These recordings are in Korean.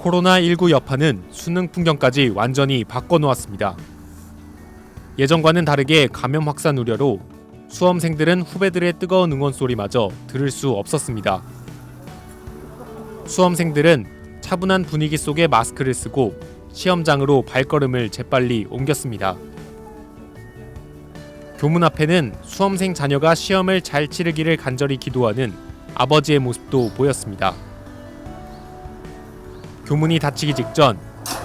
코로나19 여파는 수능 풍경까지 완전히 바꿔놓았습니다. 예전과는 다르게 감염 확산 우려로 수험생들은 후배들의 뜨거운 응원 소리마저 들을 수 없었습니다. 수험생들은 차분한 분위기 속에 마스크를 쓰고 시험장으로 발걸음을 재빨리 옮겼습니다. 교문 앞에는 수험생 자녀가 시험을 잘 치르기를 간절히 기도하는 아버지의 모습도 보였습니다. 교문이 닫히기 직전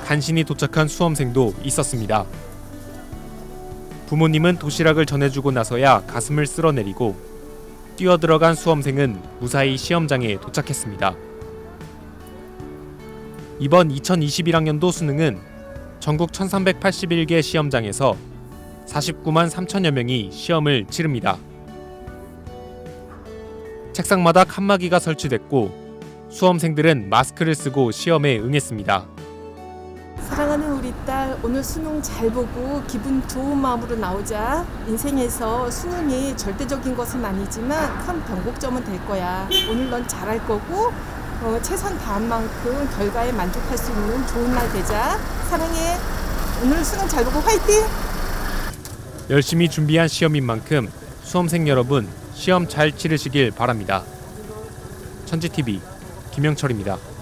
간신히 도착한 수험생도 있었습니다. 부모님은 도시락을 전해주고 나서야 가슴을 쓸어내리고 뛰어들어간 수험생은 무사히 시험장에 도착했습니다. 이번 2021학년도 수능은 전국 1381개 시험장에서 49만 3천여 명이 시험을 치릅니다. 책상마다 칸막이가 설치됐고 수험생들은 마스크를 쓰고 시험에 응했습니다. 사랑하는 우리 딸 오늘 수능 잘 보고 기분 좋은 마음으로 나오자. 인생에서 수능이 절대적인 것은 아니지만 큰 변곡점은 될 거야. 오늘 넌 잘할 거고 어, 최선 다한 만큼 결과에 만족할 수 있는 좋은 날 되자. 사랑해. 오늘 수능 잘 보고 화이팅! 열심히 준비한 시험인 만큼 수험생 여러분 시험 잘 치르시길 바랍니다. 천지TV 김영철입니다.